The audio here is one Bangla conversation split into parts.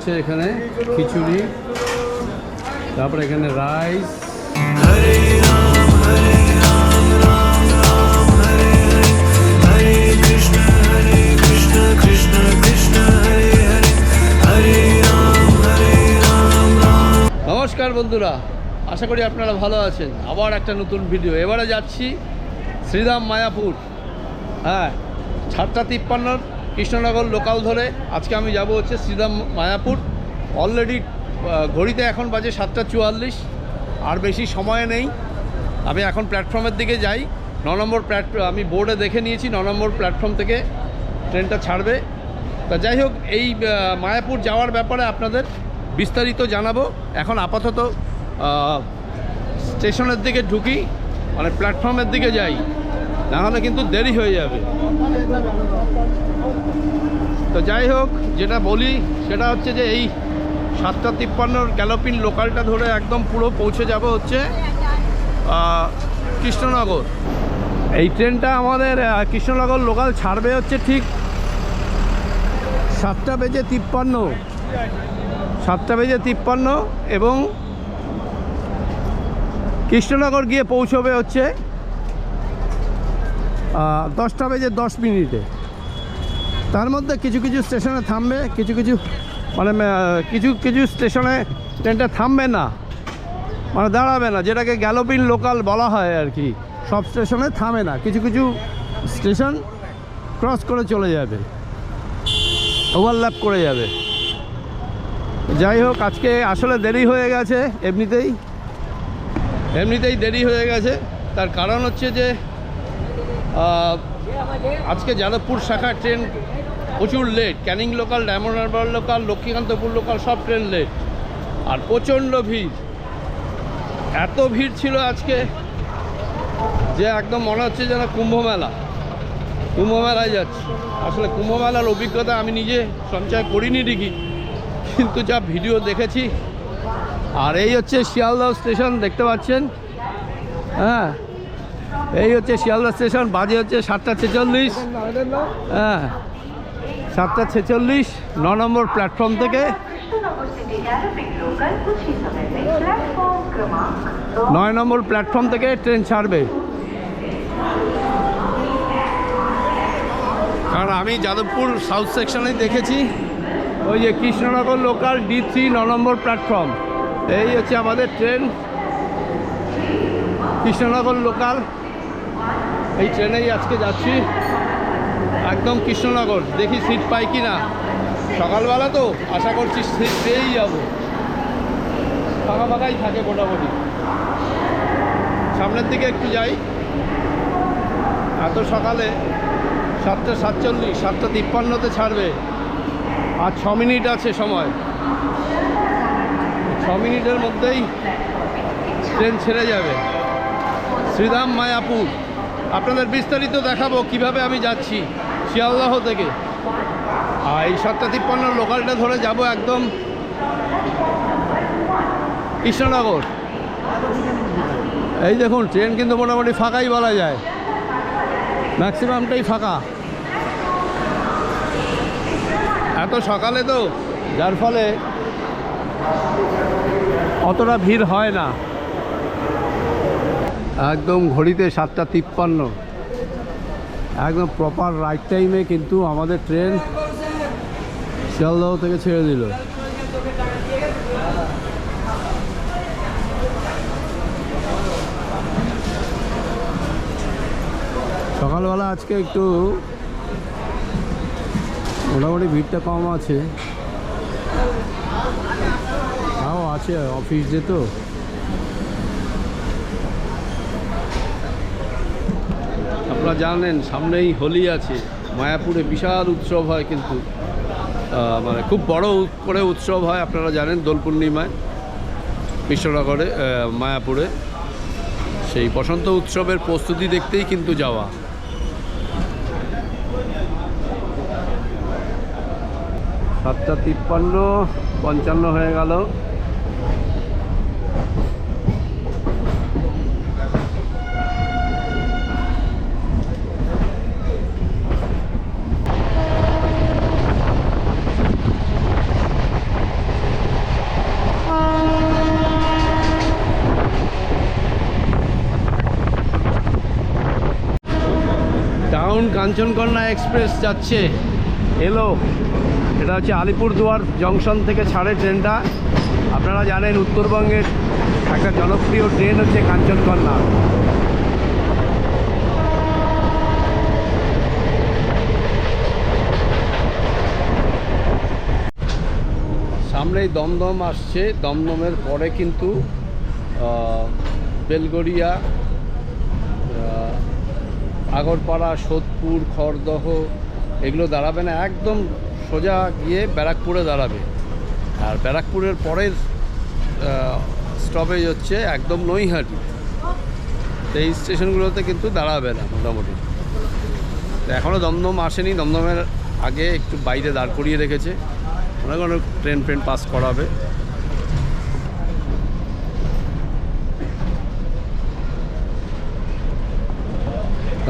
চলছে এখানে খিচুড়ি, তারপরে এখানে রাইস। নমস্কার বন্ধুরা, আশা করি আপনারা ভালো আছেন। আবার একটা নতুন ভিডিও এবারে যাচ্ছি শ্রীরাম মায়াপুর। হ্যাঁ সাতটা তিপ্পান্নর কৃষ্ণনগর লোকাল ধরে আজকে আমি যাব হচ্ছে শ্রীরাম মায়াপুর। অলরেডি ঘড়িতে এখন বাজে সাতটা চুয়াল্লিশ, আর বেশি সময় নেই। আমি এখন প্ল্যাটফর্মের দিকে যাই। ন নম্বর প্ল্যাটফর্ম আমি বোর্ডে দেখে নিয়েছি, ন নম্বর প্ল্যাটফর্ম থেকে ট্রেনটা ছাড়বে। তা যাই হোক, এই মায়াপুর যাওয়ার ব্যাপারে আপনাদের বিস্তারিত জানাব। এখন আপাতত স্টেশনের দিকে ঢুকি মানে প্ল্যাটফর্মের দিকে যাই। না হলে কিন্তু দেরি হয়ে যাবে। তো যাই হোক, যেটা বলি, সেটা হচ্ছে যে এই সাতটা তিপ্পান্নর গ্যালোপিন লোকালটা ধরে একদম পুরো পৌঁছে যাব হচ্ছে কৃষ্ণনগর। এই ট্রেনটা আমাদের কৃষ্ণনগর লোকাল ছাড়বে হচ্ছে ঠিক সাতটা বেজে তিপ্পান্ন। সাতটা বেজে তিপ্পান্ন এবং কৃষ্ণনগর গিয়ে পৌঁছবে হচ্ছে দশটা বেজে দশ মিনিটে। তার মধ্যে কিছু কিছু স্টেশনে থামবে, কিছু কিছু মানে কিছু কিছু স্টেশনে ট্রেনটা থামবে না মানে দাঁড়াবে না, যেটাকে গ্যালোপিন লোকাল বলা হয় আর কি। সব স্টেশনে থামে না, কিছু কিছু স্টেশন ক্রস করে চলে যাবে, ওভারল্যাপ করে যাবে। যাই হোক, আজকে আসলে দেরি হয়ে গেছে এমনিতেই। এমনিতেই দেরি হয়ে গেছে। তার কারণ হচ্ছে যে আজকে যাদবপুর শাখার ট্রেন প্রচুর late Canning local, Diamond Harbour local, Lakshmikantapur local, সব ট্রেন লেট আর প্রচণ্ড ভিড়। এত ভিড় ছিল আজকে যে একদম মনে হচ্ছে যেন কুম্ভমেলা। কুম্ভমেলায় কুম্ভ যাচ্ছি। আসলে কুম্ভমেলার অভিজ্ঞতা আমি নিজে সঞ্চয় করিনি ঠিকই, কিন্তু যা ভিডিও দেখেছি। আর এই হচ্ছে শিয়ালদহ স্টেশন, দেখতে পাচ্ছেন? হ্যাঁ। এই হচ্ছে শিয়ালদা স্টেশন, বাজে হচ্ছে সাতটা ছেচল্লিশ। হ্যাঁ সাতটা ছেচল্লিশ, ন নম্বর প্ল্যাটফর্ম থেকে। নয় নম্বর প্ল্যাটফর্ম থেকে ট্রেন ছাড়বে। কারণ আমি যাদবপুর সাউথ সেকশনে দেখেছি। ওই যে কৃষ্ণনগর লোকাল ডি থ্রি ন নম্বর প্ল্যাটফর্ম। এই হচ্ছে আমাদের ট্রেন। কৃষ্ণনগর লোকাল। এই ট্রেনেই আজকে যাচ্ছি। একদম কৃষ্ণনগর। দেখি সিট পাই কি না সকালবেলা তো আশা করছি সিট পেয়েই যাব। ফাঁকা ফাঁকাই থাকে মোটামুটি। সামনের দিকে একটু যাই। এত সকালে সাতটা সাতচল্লিশ, সাতটা তিপ্পান্নতে ছাড়বে। আর ছ মিনিট আছে সময়। ছ মিনিটের মধ্যেই ট্রেন ছেড়ে যাবে। শ্রীরাম মায়াপুর। আপনাদের বিস্তারিত দেখাবো কীভাবে আমি যাচ্ছি শিয়ালদাহ থেকে। আর এই সাতটা তিপ্পান্ন লোকালটা ধরে যাব একদম কৃষ্ণনগর। এই দেখুন, ট্রেন কিন্তু মোটামুটি ফাঁকাই বলা যায়। ম্যাক্সিমামটাই ফাঁকা। এত সকালে তো, যার ফলে অতটা ভিড় হয় না। একদম ঘড়িতে সাতটা তিপ্পান্ন। একদম প্রপার রাইট টাইমে কিন্তু আমাদের ট্রেন শিয়ালদহ থেকে ছেড়ে দিল। সকালবেলা আজকে একটু মোটামুটি ভিড়টা কম আছে। তাও আছে অফিস যেত আপনারা জানেন সামনেই হোলি আছে। মায়াপুরে বিশাল উৎসব হয় কিন্তু মানে খুব বড় করে উৎসব হয় আপনারা জানেন দোল পূর্ণিমায় আহ, মায়াপুরে। সেই বসন্ত উৎসবের প্রস্তুতি দেখতেই কিন্তু যাওয়া। সাতটা তিপ্পান্ন পঞ্চান্ন হয়ে গেল দেখুন কাঞ্চনকন্যা এক্সপ্রেস যাচ্ছে। এলো। এটা হচ্ছে আলিপুরদুয়ার জংশন থেকে ছাড়ে ট্রেনটা। আপনারা জানেন উত্তরবঙ্গের একটা জনপ্রিয় ট্রেন হচ্ছে কাঞ্চনকন্যা। সামনেই দমদম আসছে। দমদমের পরে কিন্তু বেলগড়িয়া আগরপাড়া, সোদপুর, খড়দহ, এগুলো দাঁড়াবে না, একদম সোজা গিয়ে ব্যারাকপুরে দাঁড়াবে। আর ব্যারাকপুরের পরের স্টপেজ হচ্ছে একদম নৈহাটি। এই স্টেশনগুলোতে কিন্তু দাঁড়াবে না মোটামুটি। এখনও দমদম আসেনি, দমদমের আগে একটু বাইরে দাঁড় করিয়ে রেখেছে। মনে কোনো ট্রেন ফ্রেন পাস করাবে।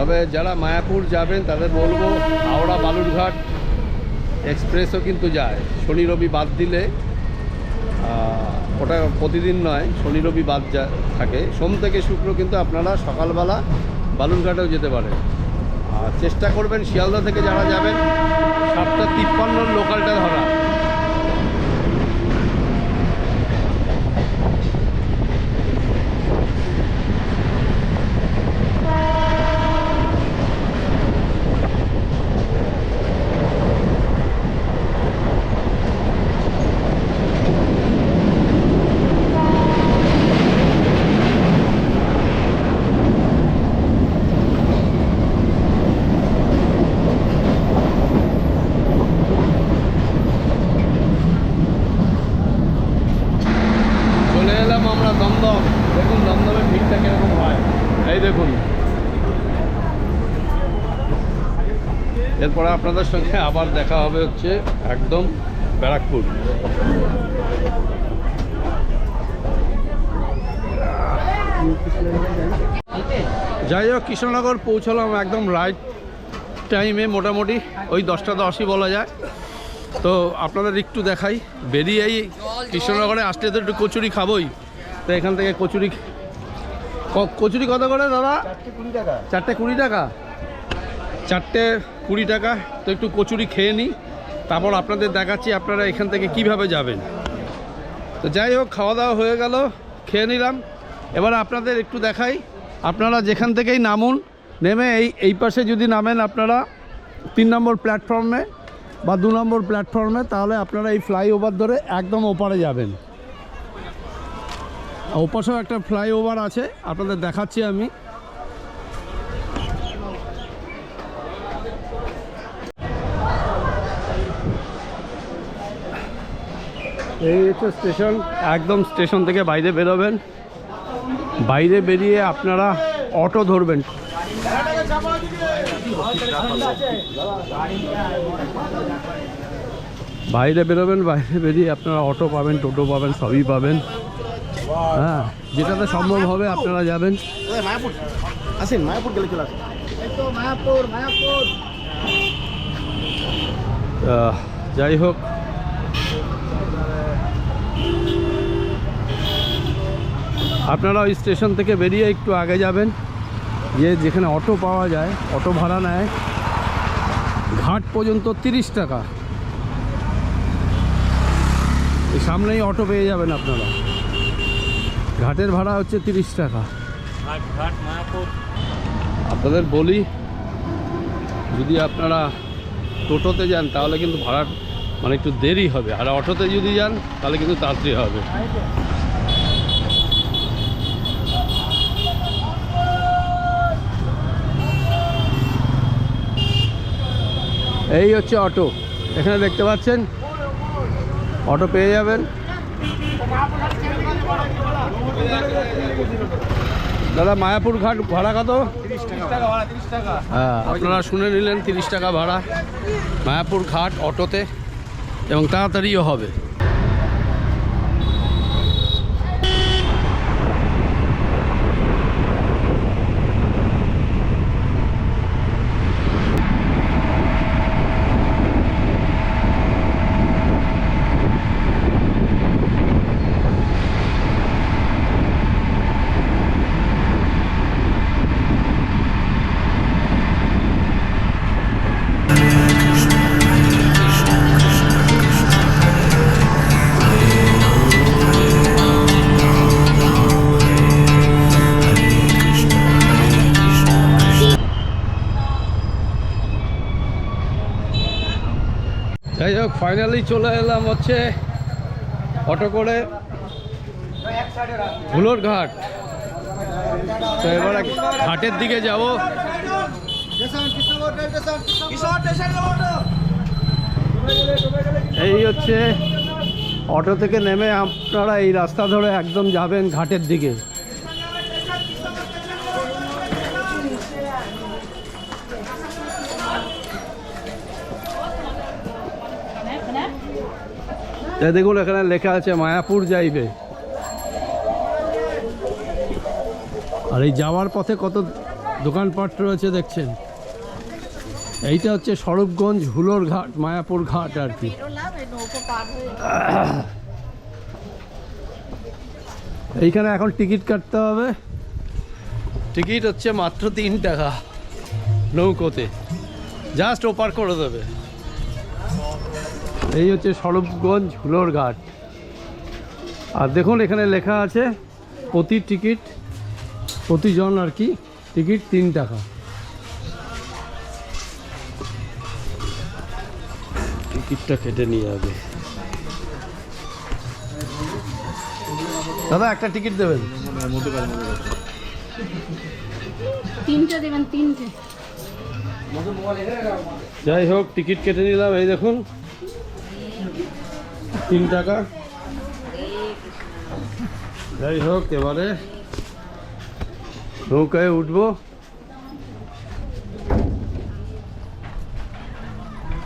তবে যারা মায়াপুর যাবেন, তাদের বলব হাওড়া বালুরঘাট এক্সপ্রেসও কিন্তু যায়। শনি রবি বাদ দিলে ওটা প্রতিদিন নয়, শনি রবি বাদ থাকে। সোম থেকে শুক্র কিন্তু আপনারা সকালবেলা বালুরঘাটেও যেতে পারেন। আর চেষ্টা করবেন শিয়ালদা থেকে যারা যাবেন, সাতটা তিপ্পান্ন লোকালটা ধরা চলে এলাম আমরা দমদম দেখুন দমদমের ভিড়টা কীরকম হয় এই দেখুন এরপরে আপনাদের সঙ্গে আবার দেখা হবে হচ্ছে একদম ব্যারাকপুর। যাই হোক কৃষ্ণনগর পৌঁছলাম একদম রাইট টাইমে মোটামুটি ওই দশটা দশই বলা যায়। তো আপনাদের একটু দেখাই বেরিয়েই কৃষ্ণনগরে আসলে তো একটু কচুরি খাবোই। তো এখান থেকে কচুরি কচুরি কত করে দাদা? চারটে কুড়ি টাকা। চারটে কুড়ি টাকা? তো একটু কচুরি খেয়ে নিই। তারপর আপনাদের দেখাচ্ছি আপনারা এখান থেকে কীভাবে যাবেন। তো যাই হোক, খাওয়া দাওয়া হয়ে গেল, খেয়ে নিলাম। এবার আপনাদের একটু দেখাই, আপনারা যেখান থেকেই নামুন, নেমে এই এই পাশে যদি নামেন আপনারা তিন নম্বর প্ল্যাটফর্মে বা দু নম্বর প্ল্যাটফর্মে তাহলে আপনারা এই ফ্লাইওভার ধরে একদম ওপারে যাবেন। ওপাশেও একটা ফ্লাইওভার আছে, আপনাদের দেখাচ্ছি আমি। এই হচ্ছে স্টেশন একদম স্টেশন থেকে বাইরে বেরোবেন। বাইরে বেরিয়ে আপনারা অটো ধরবেন। বাইরে বেরোবেন বাইরে বেরিয়ে আপনারা অটো পাবেন টোটো পাবেন সবই পাবেন। হ্যাঁ যেটাতে সম্ভব হবে আপনারা যাবেন। মায়াপুর আসেন মায়াপুর গেলে চলে আসেন। আহ, যাই হোক আপনারা ওই স্টেশন থেকে বেরিয়ে একটু আগে যাবেন। গিয়ে যেখানে অটো পাওয়া যায়, অটো ভাড়া নেয়, ঘাট পর্যন্ত তিরিশ টাকা। এই সামনেই অটো পেয়ে যাবেন আপনারা। ঘাটের ভাড়া হচ্ছে তিরিশ টাকা। আপনাদের বলি, যদি আপনারা টোটোতে যান, তাহলে কিন্তু ভাড়া মানে একটু দেরি হবে। আর অটোতে যদি যান, তাহলে কিন্তু তাড়াতাড়ি হবে। এই হচ্ছে অটো। এখানে দেখতে পাচ্ছেন, অটো পেয়ে যাবেন। দাদা, মায়াপুর ঘাট ভাড়া কত? হ্যাঁ আপনারা শুনে নিলেন তিরিশ টাকা ভাড়া। মায়াপুর ঘাট অটোতে, এবং তাড়াতাড়িও হবে। ফাইনালি চলে এলাম হচ্ছে অটো করে হুলোর ঘাট। তো এবার ঘাটের দিকে যাব। এই হচ্ছে অটো থেকে নেমে আপনারা এই রাস্তা ধরে একদম যাবেন ঘাটের দিকে এই দেখুন, এখানে লেখা আছে, মায়াপুর যাইবে। আর এই যাওয়ার পথে কত দোকানপাট রয়েছে, দেখছেন? এইটা হচ্ছে স্বরূপগঞ্জ হুলোর ঘাট, মায়াপুর ঘাট আর কি। এইখানে এখন টিকিট কাটতে হবে। টিকিট হচ্ছে মাত্র তিন টাকা নৌকোতে। জাস্ট ওপার করে দেবে। এই হচ্ছে স্বরূপগঞ্জ হুলোর ঘাট। আর দেখুন এখানে লেখা আছে প্রতি টিকিট প্রতিজন আর কি টিকিট তিন টাকা। টিকিটটা কেটে নিয়ে যাবে দাদা একটা টিকিট দেবেন? তিনটে দেবেন তিনটে। যাই হোক টিকিট কেটে নিলাম। এই দেখুন তিন টাকা। যাই হোক এবারে নৌকায় উঠবো।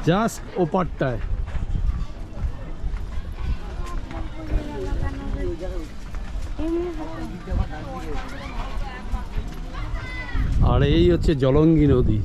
জাস্ট ওপারটায়। আর এই হচ্ছে জলঙ্গি নদী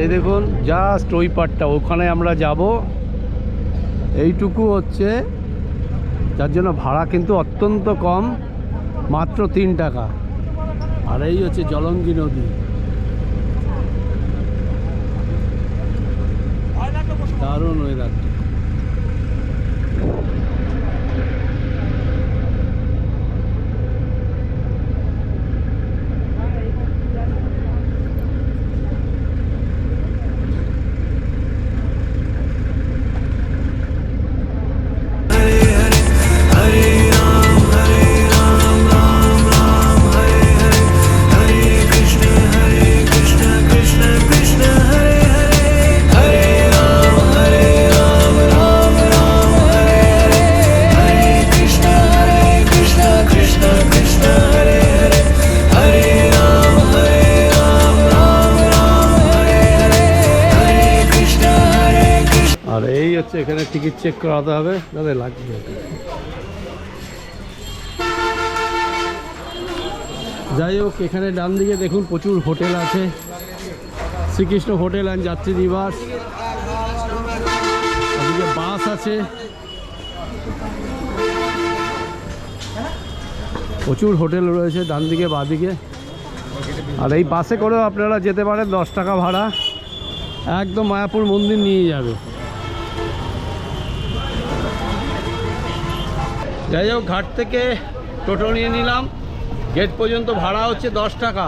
এই দেখুন জাস্ট ওই পাটটা, ওখানে আমরা যাব। এইটুকু হচ্ছে, যার জন্য ভাড়া কিন্তু অত্যন্ত কম, মাত্র তিন টাকা। আর এই হচ্ছে জলঙ্গি নদী। দারুণ ওয়েদার টিকিট চেক করাতে হবে দাদা লাগবে। যাই হোক, এখানে ডান দিকে দেখুন প্রচুর হোটেল আছে। শ্রীকৃষ্ণ হোটেল অ্যান্ড যাত্রী নিবাস ওদিকে বাস আছে। প্রচুর হোটেল রয়েছে ডান দিকে বাদিকে। আর এই বাসে করেও আপনারা যেতে পারেন, দশ টাকা ভাড়া। একদম মায়াপুর মন্দির নিয়ে যাবে। যাই হোক, ঘাট থেকে টোটো নিয়ে নিলাম। গেট পর্যন্ত ভাড়া হচ্ছে দশ টাকা।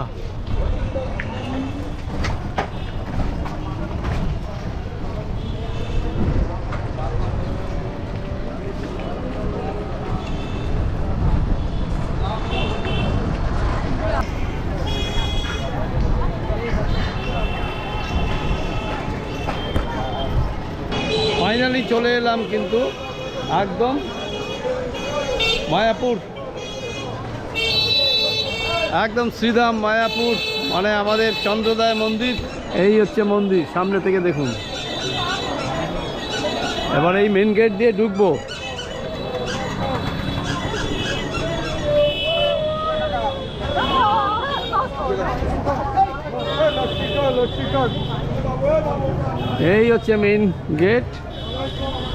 ফাইনালি চলে এলাম কিন্তু, একদম মায়াপুর। একদম শ্রীধাম মায়াপুর মানে আমাদের চন্দ্রদায় মন্দির। এই হচ্ছে মন্দির, সামনে থেকে দেখুন। এবার এই মেন গেট দিয়ে ঢুকবো। এই হচ্ছে মেইন গেট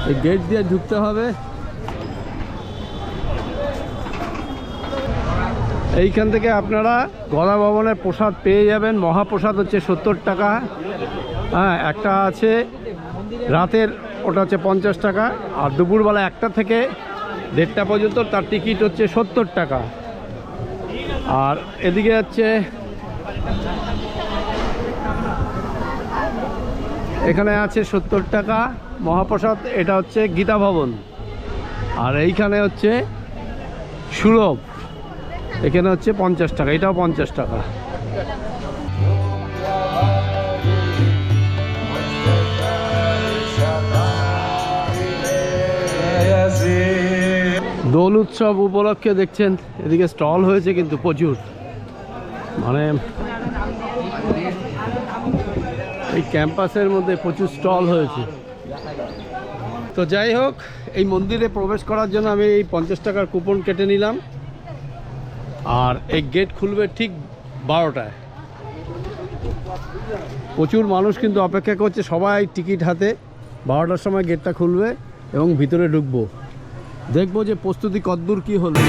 এই গেট দিয়ে ঢুকতে হবে। এইখান থেকে আপনারা গদা ভবনের প্রসাদ পেয়ে যাবেন। মহাপ্রসাদ হচ্ছে সত্তর টাকা। হ্যাঁ একটা আছে রাতের, ওটা হচ্ছে পঞ্চাশ টাকা। আর দুপুরবেলা একটা থেকে দেড়টা পর্যন্ত তার টিকিট হচ্ছে সত্তর টাকা। আর এদিকে হচ্ছে এখানে আছে সত্তর টাকা মহাপ্রসাদ, এটা হচ্ছে গীতা ভবন। আর এইখানে হচ্ছে সুলভ। এখানে হচ্ছে পঞ্চাশ টাকা, এটাও পঞ্চাশ টাকা। দোল উৎসব উপলক্ষে দেখছেন, এদিকে স্টল হয়েছে কিন্তু প্রচুর। মানে এই ক্যাম্পাসের মধ্যে প্রচুর স্টল হয়েছে। তো যাই হোক, এই মন্দিরে প্রবেশ করার জন্য আমি এই পঞ্চাশ টাকার কুপন কেটে নিলাম। আর এই গেট খুলবে ঠিক বারোটায়। প্রচুর মানুষ কিন্তু অপেক্ষা করছে, সবাই টিকিট হাতে। বারোটার সময় গেটটা খুলবে এবং ভিতরে ঢুকবো। দেখব যে প্রস্তুতি কতদূর কী হলো।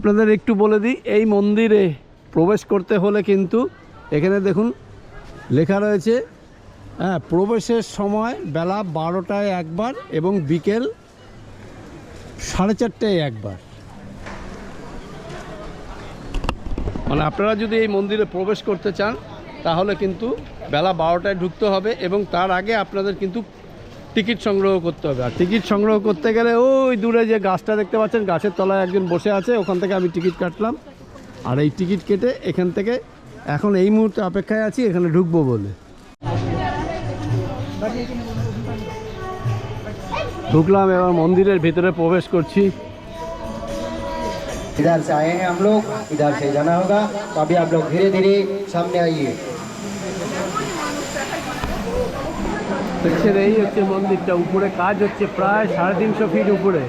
আপনাদের একটু বলে দিই, এই মন্দিরে প্রবেশ করতে হলে কিন্তু এখানে দেখুন লেখা রয়েছে হ্যাঁ প্রবেশের সময় বেলা বারোটায় একবার এবং বিকেল সাড়ে চারটায় একবার। মানে আপনারা যদি এই মন্দিরে প্রবেশ করতে চান, তাহলে কিন্তু বেলা বারোটায় ঢুকতে হবে এবং তার আগে আপনাদের কিন্তু টিকিট সংগ্রহ করতে হবে আর টিকিট সংগ্রহ করতে গেলে ওই দূরে যে গাছটা দেখতে পাচ্ছেন গাছের তলায় একজন বসে আছে ওখান থেকে আমি টিকিট কাটলাম আর এই টিকিট কেটে এখান থেকে এখন এই মুহূর্তে অপেক্ষায় আছি এখানে ঢুকবো বলে ঢুকলাম এবার মন্দিরের ভিতরে প্রবেশ করছি इधर से आए हैं हम लोग इधर से जाना होगा तो अभी आप लोग धीरे धीरे सामने आइए দেখছেন এই হচ্ছে মন্দিরটা উপরে কাজ হচ্ছে প্রায় সাড়ে তিনশো ফিট উপরে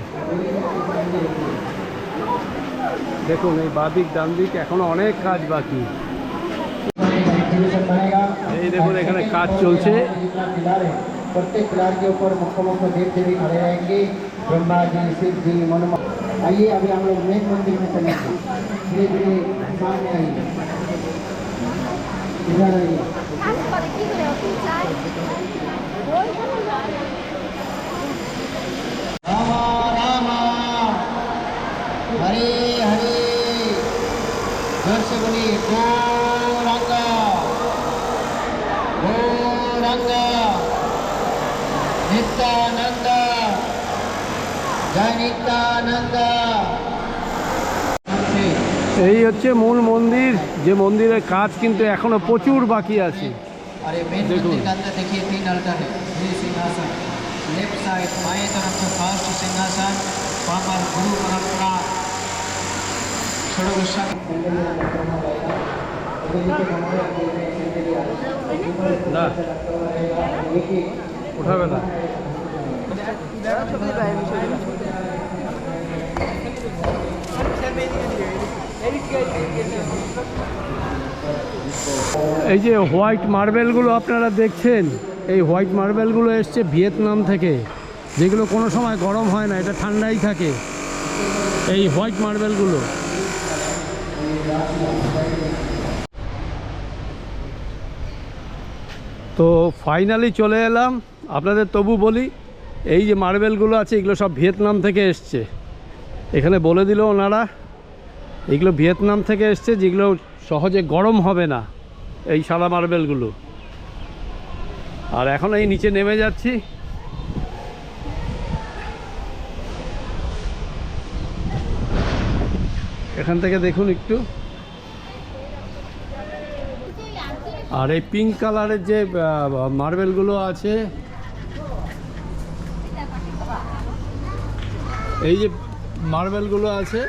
দেখুন এই বাদিক ডান দিক এখনো অনেক কাজ বাকি एग्जीबिशन बनेगा এই দেখুন এখানে কাজ চলছে जितना पिलर है प्रत्येक पिलर के ऊपर मुख्य मुख्य देव देवी खड़े रहेंगे ब्रह्मा जी शिव जी मनुमा आइए अभी हम लोग मेन मंदिर में चलेंगे धीरे धीरे सामने आइए इधर आइए এই হচ্ছে মূল মন্দির। যে মন্দিরের কাজ কিন্তু এখনও প্রচুর বাকি আছে। अरे मेन मंदिर के अंदर देखिए तीन अल्टर है श्री सिंहासन लेफ़्ट साइड बाएँ तरफ़ से फ़र्स्ट सिंहासन वहाँ पर गुरु परंपरा उठा এই যে হোয়াইট মার্বেলগুলো আপনারা দেখছেন, এই হোয়াইট মার্বেলগুলো এসছে ভিয়েতনাম থেকে, যেগুলো কোনো সময় গরম হয় না, এটা ঠান্ডাই থাকে, এই হোয়াইট মার্বেলগুলো। তো ফাইনালি চলে এলাম, আপনাদের তবু বলি, এই যে মার্বেলগুলো আছে, এগুলো সব ভিয়েতনাম থেকে এসছে। এখানে বলে দিল ওনারা, এগুলো ভিয়েতনাম থেকে এসছে, যেগুলো সহজে গরম হবে না। এই সাদা মার্বেলগুলো। আর এখন এই নিচে নেমে যাচ্ছি। এখান থেকে দেখুন একটু। আর এই পিঙ্ক কালারের যে মার্বেলগুলো আছে, এই যে মার্বেলগুলো আছে,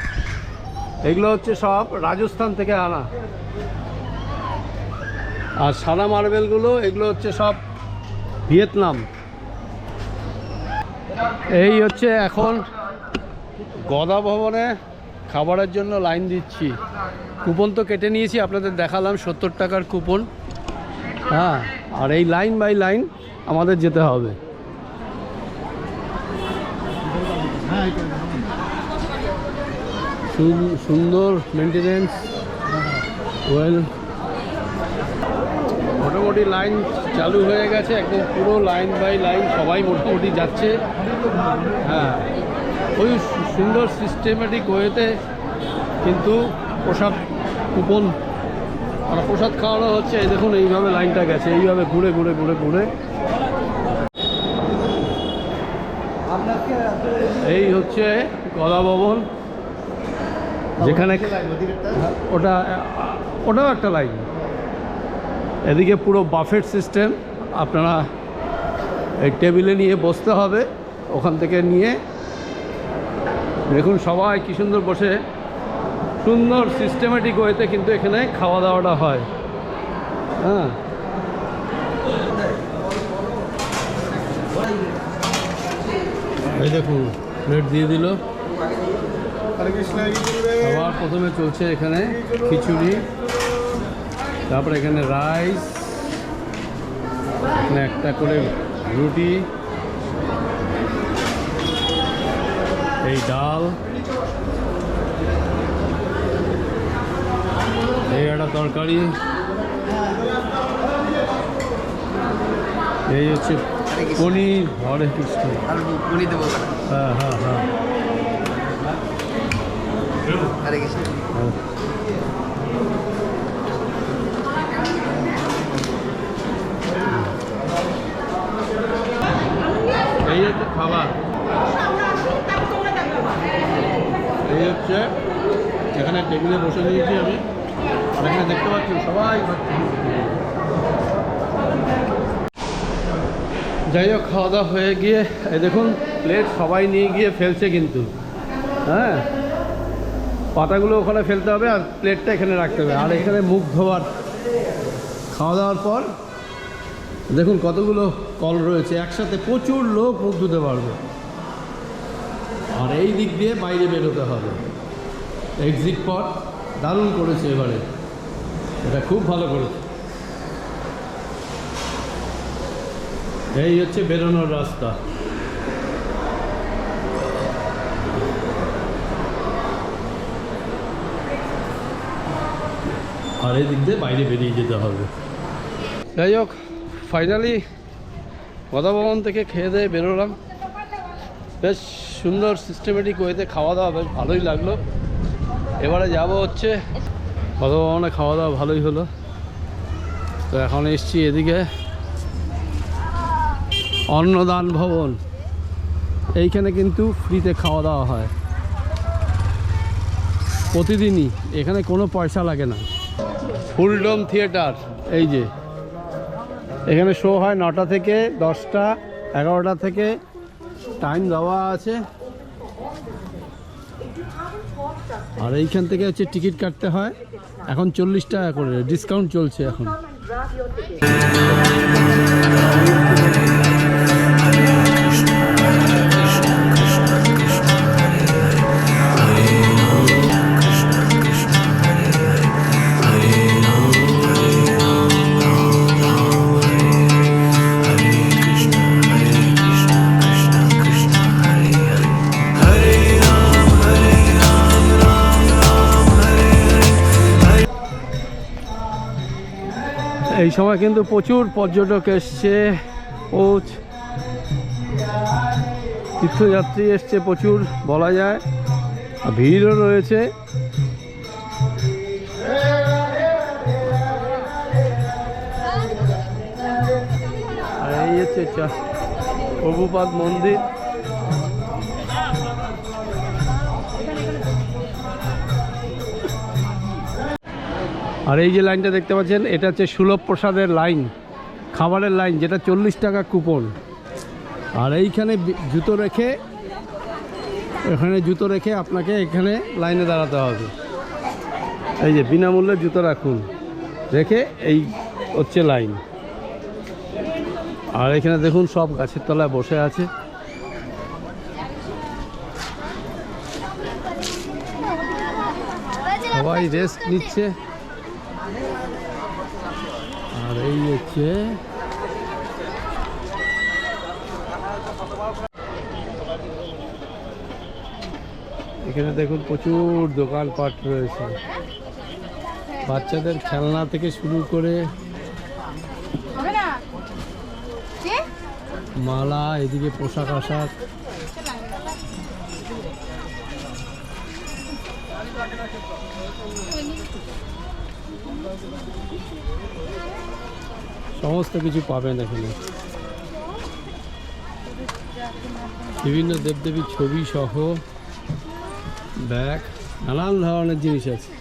এগুলো হচ্ছে সব রাজস্থান থেকে আনা। আর সাদা মার্বেলগুলো, এগুলো হচ্ছে সব ভিয়েতনাম। এই হচ্ছে এখন গদা ভবনে খাবারের জন্য লাইন দিচ্ছি। কুপন তো কেটে নিয়েছি, আপনাদের দেখালাম সত্তর টাকার কুপন। হ্যাঁ আর এই লাইন বাই লাইন আমাদের যেতে হবে। সুন- সুন্দর মেনটেনেন্স ওয়েল মোটামুটি লাইন চালু হয়ে গেছে একদম পুরো লাইন বাই লাইন সবাই মোটামুটি যাচ্ছে। হ্যাঁ ওই সুন্দর সিস্টেমেটিক ওয়েতে কিন্তু প্রসাদ কুপন মানে প্রসাদ খাওয়ানো হচ্ছে। এই দেখুন এইভাবে লাইনটা গেছে এইভাবে ঘুরে ঘুরে ঘুরে ঘুরে। এই হচ্ছে কলা ভবন যেখানে ওটা ওটাও একটা লাইন এদিকে পুরো বাফেট সিস্টেম আপনারা এই টেবিলে নিয়ে বসতে হবে ওখান থেকে নিয়ে। দেখুন সবাই কি সুন্দর বসে। সুন্দর সিস্টেমেটিক ওয়েতে কিন্তু এখানে খাওয়া দাওয়াটা হয়। হ্যাঁ। এই দেখুন প্লেট দিয়ে দিল। আবার প্রথমে চলছে এখানে খিচুড়ি। তারপরে এখানে রাইস এখানে একটা করে রুটি এই ডাল এই একটা তরকারি এই হচ্ছে পনির হরে কৃষ্ণ। হ্যাঁ হ্যাঁ হ্যাঁ। হরে কৃষ্ণ। এই হচ্ছে খাবার। এই হচ্ছে, এখানে টেবিলে বসে নিয়েছি আমি। আর এখানে দেখতে পাচ্ছি সবাই যাই হোক, খাওয়া দাওয়া হয়ে গিয়ে, এই দেখুন প্লেট সবাই নিয়ে গিয়ে ফেলছে কিন্তু। হ্যাঁ? পাতাগুলো ওখানে ফেলতে হবে আর প্লেটটা এখানে রাখতে হবে। আর এখানে মুখ ধোয়ার, খাওয়া দাওয়ার পর, দেখুন কতগুলো কল রয়েছে, একসাথে প্রচুর লোক মুখ ধুতে পারবে। আর এই দিক দিয়ে বাইরে বেরোতে হবে। এক্সিট পথ দারুণ করেছে এবারে। এটা খুব ভালো করেছে। এই হচ্ছে বেরোনোর রাস্তা। আর এই দিক দিয়ে বাইরে বেরিয়ে যেতে হবে। যাই হোক ফাইনালি ভবন থেকে খেয়ে দিয়ে বেরোলাম। বেশ সুন্দর সিস্টেমেটিক ওয়েতে খাওয়া দাওয়া বেশ ভালোই লাগল। এবারে যাব হচ্ছে ভবনে খাওয়া দাওয়া ভালোই হলো। তো এখন এসছি এদিকে অন্নদান ভবন। এইখানে কিন্তু ফ্রিতে খাওয়া দাওয়া হয়। প্রতিদিনই, এখানে কোনো পয়সা লাগে না। ফুলডম থিয়েটার, এই যে। এখানে শো হয় নটা থেকে দশটা, এগারোটা থেকে। টাইম দেওয়া আছে। আর এইখান থেকে হচ্ছে টিকিট কাটতে হয়। এখন চল্লিশ টাকা করে ডিসকাউন্ট চলছে এখন। সময় কিন্তু প্রচুর পর্যটক এসছে। ও তীর্থযাত্রী এসছে প্রচুর, বলা যায়। ভিড়ও রয়েছে। আর এই হচ্ছে প্রভুপাদ মন্দির। আর এই যে লাইনটা দেখতে পাচ্ছেন, এটা হচ্ছে সুলভ প্রসাদের লাইন, খাবারের লাইন, যেটা চল্লিশ টাকা কুপন। আর এইখানে জুতো রেখে, এখানে জুতো রেখে আপনাকে এখানে লাইনে দাঁড়াতে হবে। এই যে বিনামূল্যে জুতো রাখুন, রেখে এই হচ্ছে লাইন। আর এখানে দেখুন, সব গাছের তলায় বসে আছে। সবাই রেস্ট নিচ্ছে। আর এই হচ্ছে এখানে দেখুন প্রচুর দোকানপাট রয়েছে। বাচ্চাদের খেলনা থেকে শুরু করে মালা এদিকে পোশাক আশাক। সমস্ত কিছু পাবেন এখানে। বিভিন্ন দেবদেবীর ছবি সহ ব্যাগ নানান ধরনের জিনিস আছে।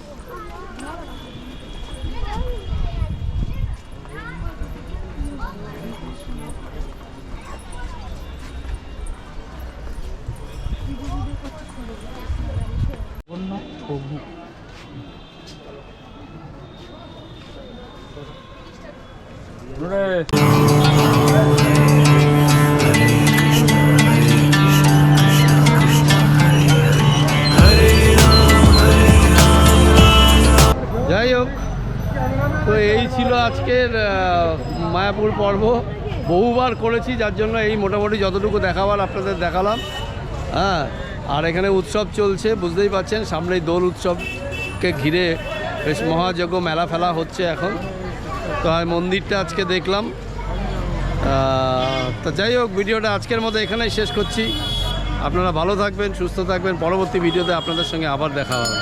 করেছি, যার জন্য এই মোটামুটি যতটুকু দেখাবার আপনাদের দেখালাম। হ্যাঁ আর এখানে উৎসব চলছে, বুঝতেই পারছেন সামনেই দোল উৎসবকে ঘিরে বেশ মহাযজ্ঞ মেলা ফেলা হচ্ছে এখন। তো মন্দিরটা আজকে দেখলাম। তা যাই হোক, ভিডিওটা আজকের মতো এখানেই শেষ করছি। আপনারা ভালো থাকবেন, সুস্থ থাকবেন, পরবর্তী ভিডিওতে আপনাদের সঙ্গে আবার দেখা হবে।